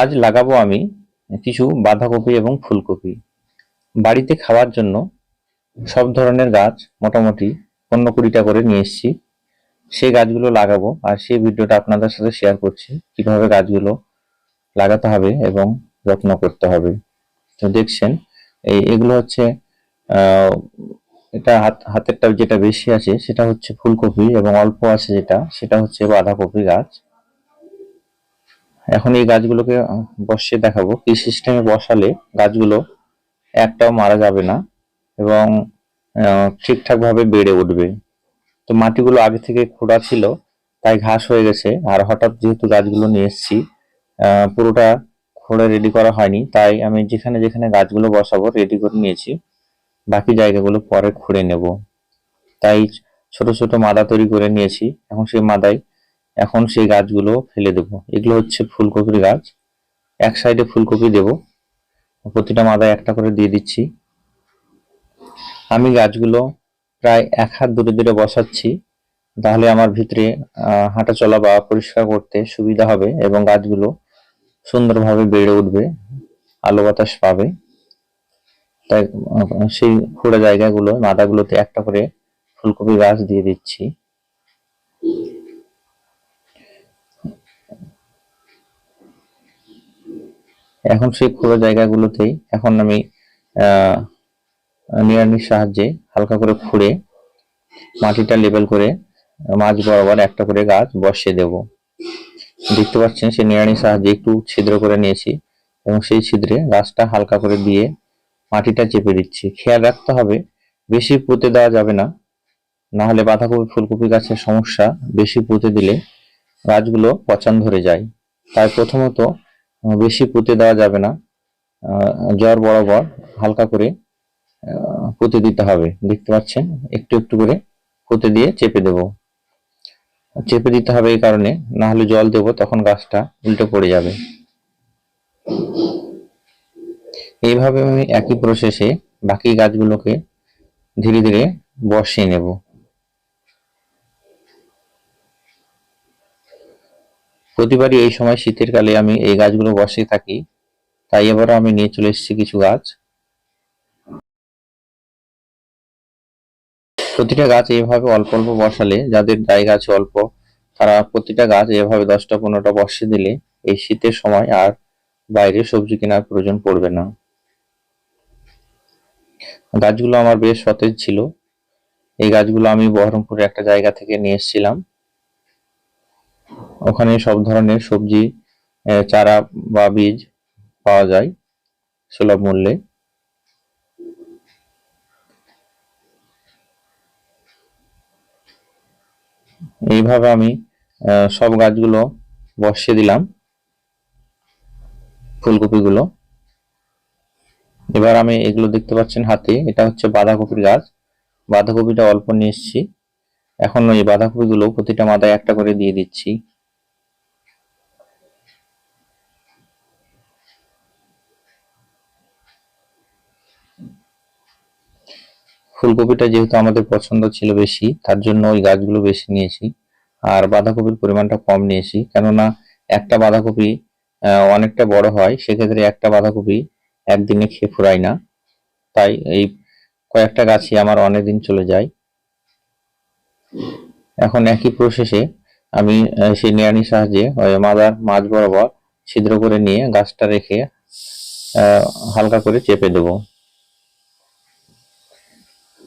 আজ লাগাবো আমি কিছু বাঁধাকপি এবং ফুলকপি। বাড়িতে খাওয়ার জন্য সব ধরনের গাছ মোটামুটি পনেরো কুড়িটা করে নিয়ে এসেছি। সেই গাছগুলো লাগাবো আর সেই ভিডিওটা আপনাদের সাথে শেয়ার করছি, কীভাবে গাছগুলো লাগাতে হবে এবং যত্ন করতে হবে। তো দেখছেন, এই এগুলো হচ্ছে এটা হাত, হাতেরটা যেটা বেশি আছে সেটা হচ্ছে ফুলকপি এবং অল্প আছে যেটা, সেটা হচ্ছে বাঁধাকপি গাছ। এখন এই গাছগুলোকে বসিয়ে দেখাবো। কি সিস্টেমে বসালে গাছগুলো একটাও মারা যাবে না এবং ঠিকঠাক ভাবে বেড়ে উঠবে। তো মাটিগুলো আগে থেকে খোঁড়া ছিল, তাই ঘাস হয়ে গেছে। আর হঠাৎ যেহেতু গাছগুলো নিয়ে এসেছি পুরোটা খোঁড়ে রেডি করা হয়নি, তাই আমি যেখানে যেখানে গাছগুলো বসাবো রেডি করে নিয়েছি। বাকি জায়গাগুলো পরে খুঁড়ে নেব। তাই ছোট ছোট মাদা তৈরি করে নিয়েছি। এখন সেই মাদায় এখন সেই গাছগুলো ফেলে দেব। এগুলো হচ্ছে ফুলকপির গাছ। এক সাইডে ফুলকপি দেব। প্রতিটা মাদায় একটা করে দিয়ে দিচ্ছি। আমি গাছগুলো প্রায় এক হাত দূরে দূরে বসাচ্ছি। তাহলে আমার ভিতরে হাঁটা চলা বা পরিষ্কার করতে সুবিধা হবে এবং গাছগুলো সুন্দরভাবে বেড়ে উঠবে, আলো বাতাস পাবে। তাই সেই খোঁড়া জায়গাগুলো, মাদাগুলোতে একটা করে ফুলকপি গাছ দিয়ে দিচ্ছি। এখন সেই খোঁড়া জায়গাগুলোতেই এখন আমি নিড়ানির সাহায্যে হালকা করে খুঁড়ে মাটিটা লেবেল করে মাঝ বরাবর একটা করে গাছ বসিয়ে দেব। দেখতে পাচ্ছেন সেই নিড়ানির সাহায্যে একটু ছিদ্র করে নিয়েছি এবং সেই ছিদ্রে গাছটা হালকা করে দিয়ে মাটিটা চেপে দিচ্ছি। খেয়াল রাখতে হবে, বেশি পুঁতে দেওয়া যাবে না না হলে বাঁধাকপি, ফুলকপি গাছের সমস্যা বেশি পুঁতে দিলে গাছগুলো পচান ধরে যায়। তাই প্রথমত বেশি পুঁতে দেওয়া যাবে না। জ্বর বরাবর হালকা করে পুঁতে দিতে হবে। দেখতে পাচ্ছেন, একটু একটু করে পুঁতে দিয়ে চেপে দেব। চেপে দিতে হবে এই কারণে, না হলে জল দেব, তখন গাছটা উল্টে পড়ে যাবে। এইভাবে আমি একই প্রসেসে বাকি গাছগুলোকে ধীরে ধীরে বসিয়ে নেব। প্রতিবারই এই সময় শীতের কালে আমি এই গাছগুলো বসিয়ে থাকি। তাই এবারও আমি নিয়ে চলে এসেছি কিছু গাছ। প্রতিটা গাছ এইভাবে অল্প অল্প বসালে, যাদের জায়গা আছে অল্প, তারা প্রতিটা গাছ এভাবে দশটা পনেরোটা বসিয়ে দিলে এই শীতের সময় আর বাইরে সবজি কেনার প্রয়োজন পড়বে না। গাছগুলো আমার বেশ সতেজ ছিল। এই গাছগুলো আমি বহরমপুরে একটা জায়গা থেকে নিয়ে এসেছিলাম। ওখানে সব ধরনের সবজি চারা বা বীজ পাওয়া যায় সুলভ মূল্যে। এইভাবে আমি সব গাছগুলো বসিয়ে দিলাম, ফুলকপিগুলো। এবার আমি এগুলো দেখতে পাচ্ছেন হাতে, এটা হচ্ছে বাঁধাকপির গাছ। বাঁধাকপিটা অল্প নিয়ে এসেছি। এখন ওই বাঁধাকপিগুলো প্রতিটা মাথায় একটা করে দিয়ে দিচ্ছি। ফুলকপিটা যেহেতু আমাদের পছন্দ ছিল বেশি, তার জন্য ওই গাছগুলো বেশি নিয়েছি। আর বাঁধাকপির পরিমাণটা কম নিয়েছি, কেননা একটা বাঁধাকপি অনেকটা বড় হয়, সেক্ষেত্রে একটা বাঁধাকপি একদিনে খেয়ে ফুরায় না। তাই এই কয়েকটা গাছই আমার অনেক দিন চলে যায়। এখন একই প্রসেসে আমি সেই নিড়ানির সাহায্যে মাদার মাঝ বরাবর ছিদ্র করে নিয়ে গাছটা রেখে হালকা করে চেপে দেবো।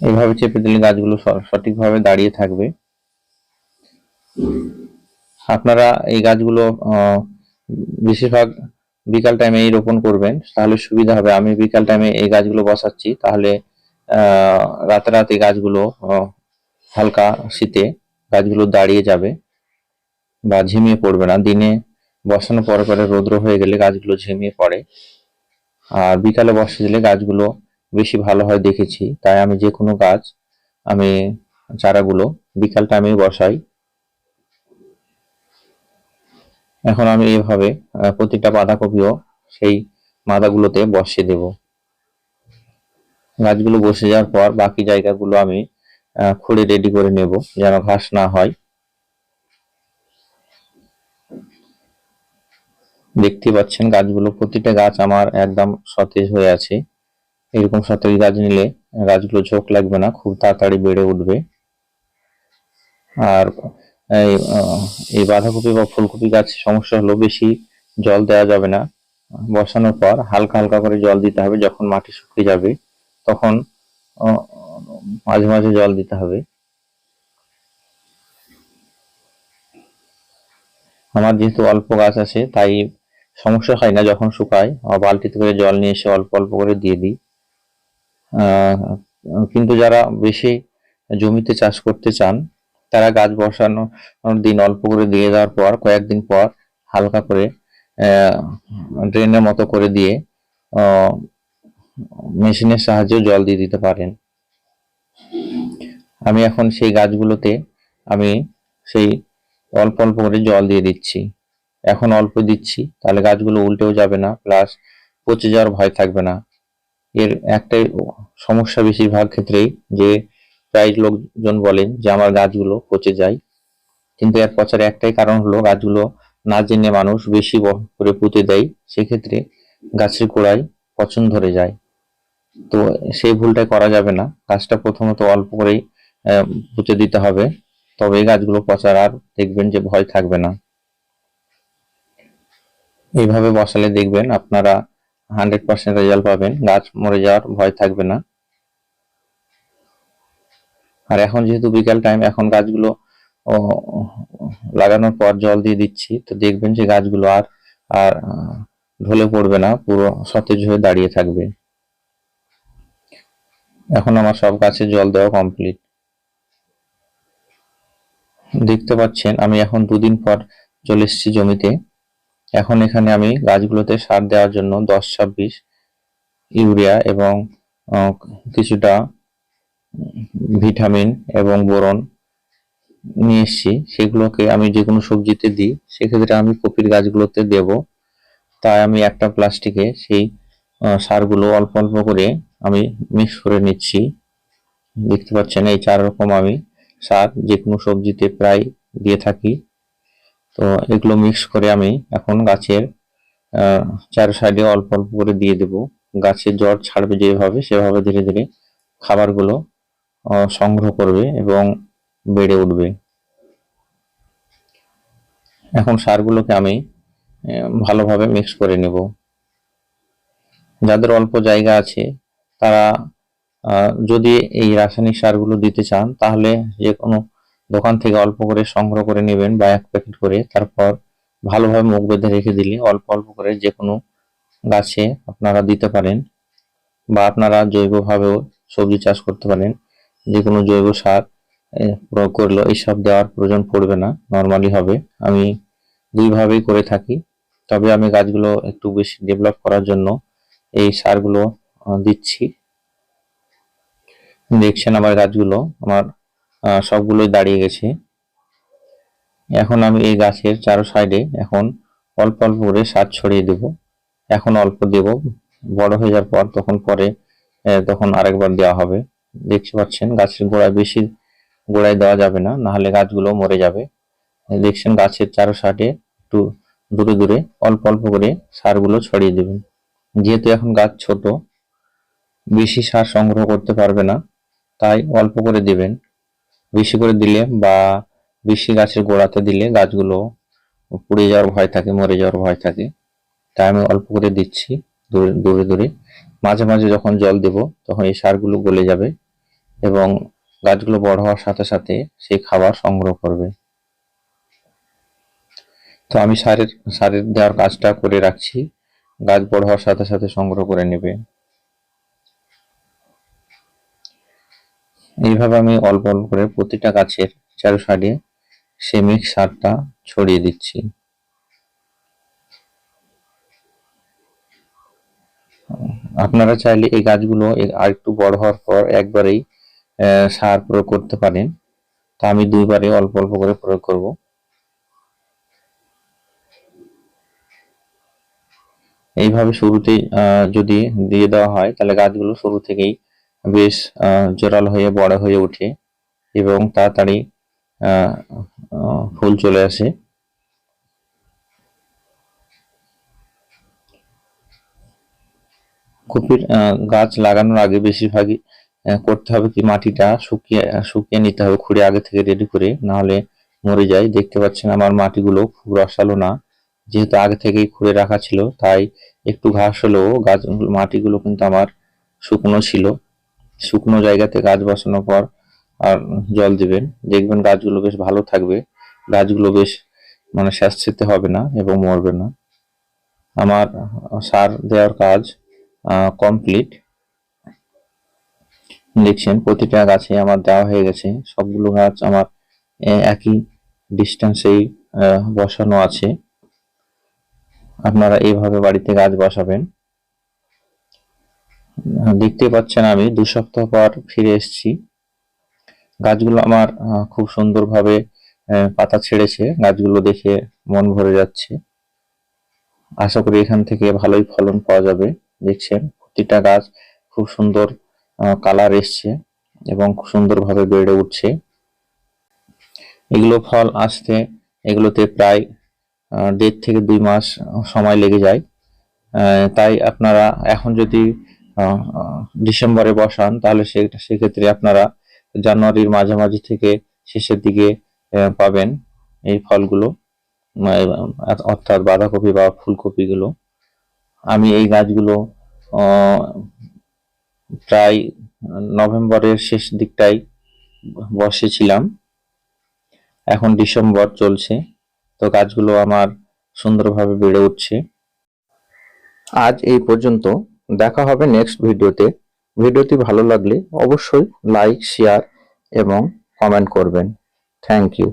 এইভাবে চেপে দিলে গাছগুলো সঠিকভাবে দাঁড়িয়ে থাকবে। আপনারা এই গাছগুলো বেশিরভাগ বিকাল টাইমে এই রোপণ করবেন তাহলে সুবিধা হবে। আমি বিকাল টাইমে এই গাছগুলো বসাচ্ছি তাহলে আহ, রাতে রাতে গাছগুলো হালকা শীতে গাছগুলো দাঁড়িয়ে যাবে বা ঝিমিয়ে পড়বে না। দিনে বসানোর পরে পরে রৌদ্র হয়ে গেলে গাছগুলো ঝিমিয়ে পড়ে। আর বিকালে বসে দিলে গাছগুলো বেশি ভালো হয় দেখেছি। তাই আমি যে কোনো গাছ আমি চারাগুলো বিকাল টাইমে বসাই। এখন আমি এইভাবে আহ, প্রতিটা বাঁধাকপিও সেই মাদাগুলোতে বসিয়ে দেব। গাছগুলো বসে যাওয়ার পর বাকি জায়গাগুলো আমি খুঁড়ে রেডি করে নেব, যেন ঘাস না হয়। দেখতে পাচ্ছেন গাছগুলো, প্রতিটা গাছ আমার একদম সতেজ হয়ে আছে। এরকম সতেজ গাছ নিলে গাছগুলো ঝোঁক লাগবে না, খুব তাড়াতাড়ি বেড়ে উঠবে। আর এই বাঁধাকপি বা ফুলকপি গাছ সমস্যা হলো বেশি জল দেওয়া যাবে না। বসানোর পর হালকা হালকা করে জল দিতে হবে, যখন মাটি শুকিয়ে যাবে, তখন মাঝে মাঝে জল দিতে হবে। আমার যেহেতু অল্প গাছ আছে, তাই সমস্যা হয় না যখন শুকায়। বালতিতে করে জল নিয়ে এসে অল্প অল্প করে দিয়ে দিই। কিন্তু যারা বেশি জমিতে চাষ করতে চান, তারা গাছ বসানোর দিন অল্প করে দিয়ে দেওয়ার পর, কয়েকদিন পর হালকা করে ড্রেনের মতো করে দিয়ে মেশিনের সাহায্যে জল দিয়ে দিতে পারেন। আমি এখন সেই গাছগুলোতে আমি সেই অল্প অল্প করে জল দিয়ে দিচ্ছি। এখন অল্প দিচ্ছি, তাহলে গাছগুলো উল্টেও যাবে না প্লাস পচে যাওয়ার ভয় থাকবে না। এর একটাই সমস্যা বেশিরভাগ ক্ষেত্রেই যে প্রায় লোকজন বলেন যে আমার গাছগুলো পচে যায়। কিন্তু এর পচার একটাই কারণ হলো গাছগুলো না জেনে মানুষ বেশি করে পুঁতে দেয়। সেক্ষেত্রে গাছের গোড়ায় পচন ধরে যায়। তো সেই ভুলটা করা যাবে না। গাছটা প্রথমত অল্প করেই পুঁতে দিতে হবে। তবে এই গাছগুলো পচার আর দেখবেন যে ভয় থাকবে না। এইভাবে বসালে দেখবেন আপনারা হান্ড্রেড পার্সেন্ট রেজাল্ট পাবেন। গাছ মরে যাওয়ার ভয় থাকবে না। আর এখন যেহেতু বিকাল টাইম এখন গাছগুলো লাগানোর পর জল দিয়ে দিচ্ছি। তো দেখবেন যে গাছগুলো আর আর, ঢলে পড়বে না। পুরো সতেজ হয়ে দাঁড়িয়ে থাকবে। এখন আমার সব গাছে জল দেওয়া কমপ্লিট দেখতে পাচ্ছেন, আমি এখন দুদিন পর চলে এসেছি জমিতে। এখন এখানে আমি গাছগুলোতে সার দেওয়ার জন্য দশ, ছাব্বিশ ইউরিয়া এবং কিছুটা ভিটামিন এবং বোরন নিয়ে এসেছি। সেগুলোকে আমি যে কোনো সবজিতে দিই, সেক্ষেত্রে আমি কপির গাছগুলোতে দেব। তাই আমি একটা প্লাস্টিকে সেই সারগুলো অল্প অল্প করে আমি মিক্স করে নিচ্ছি। দেখতে পাচ্ছেন এই চার রকম আমি সার যে কোনো সবজিতে প্রায় দিয়ে থাকি। তো এগুলো মিক্স করে আমি এখন গাছের চার সাইডে অল্প অল্প করে দিয়ে দেব। গাছের জড় ছাড়বে যেভাবে, সেভাবে ধীরে ধীরে খাবারগুলো সংগ্রহ করবে এবং বেড়ে উঠবে। এখন সারগুলোকে আমি ভালোভাবে মিক্স করে নেব। যাদের অল্প জায়গা আছে তারা যদি এই রাসায়নিক সারগুলো দিতে চান, তাহলে যে কোনো দোকান থেকে অল্প করে সংগ্রহ করে নেবেন বা এক প্যাকেট করে, তারপর ভালোভাবে মুখ বেঁধে রেখে দিলে অল্প অল্প করে যে কোনো গাছে আপনারা দিতে পারেন বা আপনারা জৈবভাবেও সবজি চাষ করতে পারেন। যে কোনো জৈব সার প্রয়োগ করলেও এইসব দেওয়ার প্রয়োজন পড়বে না, নর্মালি হবে। আমি দুইভাবেই করে থাকি। তবে আমি গাছগুলো একটু বেশি ডেভেলপ করার জন্য এই সারগুলো দিচ্ছি। দেখছেন আমার গাছগুলো, আমার সবগুলোই দাঁড়িয়ে গেছে। এখন আমি এই গাছের চারো সাইডে এখন অল্প অল্প করে সার ছড়িয়ে দেব। এখন অল্প দেব, বড় হয়ে যাওয়ার পর তখন পরে তখন আরেকবার দেওয়া হবে। দেখতে পাচ্ছেন, গাছের গোড়ায় বেশি গোড়ায় দেওয়া যাবে না নাহলে গাছগুলো মরে যাবে। দেখছেন, গাছের চারো সাইডে একটু দূরে দূরে অল্প অল্প করে সারগুলো ছড়িয়ে দেবেন। যেহেতু এখন গাছ ছোট বেশি সার সংগ্রহ করতে পারবে না, তাই অল্প করে দিবেন। বেশি করে দিলে বা বেশি গাছের গোড়াতে দিলে গাছগুলো পুড়ে যাওয়ার ভয় থাকে, মরে যাওয়ার ভয় থাকে। তাই আমি অল্প করে দিচ্ছি দূরে দূরে দূরে। মাঝে মাঝে যখন জল দেব তখন এই সারগুলো গলে যাবে এবং গাছগুলো বড় হওয়ার সাথে সাথে সেই খাবার সংগ্রহ করবে। তো আমি সারের সারের দেওয়ার কাজটা করে রাখছি। গাছ বড় হওয়ার সাথে সাথে সংগ্রহ করে নেবে। এইভাবে আমি অল্প অল্প করে প্রতিটা গাছের চারো সাইডে সেই মিক্স সারটা ছড়িয়ে দিচ্ছি। আপনারা চাইলে এই গাছগুলো আর একটু বড় হওয়ার পর একবারেই সার প্রয়োগ করতে পারেন। তা আমি দুইবারে অল্প অল্প করে প্রয়োগ করব। এইভাবে শুরুতেই যদি দিয়ে দেওয়া হয়, তাহলে গাছগুলো শুরু থেকেই বেশ জোরাল হয়ে, বড় হয়ে ওঠে এবং তাড়াতাড়ি ফুল চলে আসে। কপির গাছ লাগানোর আগে বেশিরভাগই করতে হবে কি মাটিটা শুকিয়ে শুকিয়ে নিতে হবে, খুঁড়ে আগে থেকে রেডি করে না হলে মরে যায়। দেখতে পাচ্ছেন আমার মাটিগুলো খুব রসালো না। যেহেতু আগে থেকেই খুঁড়ে রাখা ছিল, তাই একটু ঘাস হলেও গাছ, মাটিগুলো কিন্তু আমার শুকনো ছিল। শুকনো জায়গাতে গাছ বসানোর পর, আর জল দিবেন। দেখবেন গাছগুলো বেশ ভালো থাকবে। গাছগুলো বেশ মানে স্যাঁতসেঁতে হবে না এবং মরবে না। আমার সার দেওয়ার কাজ কমপ্লিট। দেখছেন, প্রতিটা গাছে আমার দেওয়া হয়ে গেছে। সবগুলো গাছ আমার একই ডিস্টেন্সেই বসানো আছে। আপনারা এইভাবে বাড়িতে গাছ বসাবেন। দেখতে পাচ্ছেন আমি, দু সপ্তাহ পর ফিরে এসেছি। গাছগুলো আমার খুব সুন্দরভাবে পাতা ছেড়েছে, গাছগুলো দেখে মন ভরে যাচ্ছে। আশা করি এখান থেকে ভালোই ফলন পাওয়া যাবে, দেখছেন? প্রতিটা গাছ খুব সুন্দর কালার এসছে এবং খুব সুন্দরভাবে বেড়ে উঠছে। এগুলো ফল আসতে, এগুলোতে প্রায় দেড় থেকে দুই মাস সময় লেগে যায়। তাই আপনারা এখন যদি ডিসেম্বরে বসান, তাহলে সেক্ষেত্রে আপনারা জানুয়ারির মাঝামাঝি থেকে শেষের দিকে পাবেন এই ফলগুলো অর্থাৎ বাঁধাকপি বা ফুলকপিগুলো। আমি এই গাছগুলো প্রায় নভেম্বরের শেষ দিকটাই বসেছিলাম। এখন ডিসেম্বর চলছে, তো গাছগুলো আমার সুন্দরভাবে বেড়ে উঠছে। আজ এই পর্যন্ত দেখা হবে নেক্সট ভিডিওতে ভিডিওটি ভালো লাগলে অবশ্যই লাইক শেয়ার এবং কমেন্ট করবেন। Thank you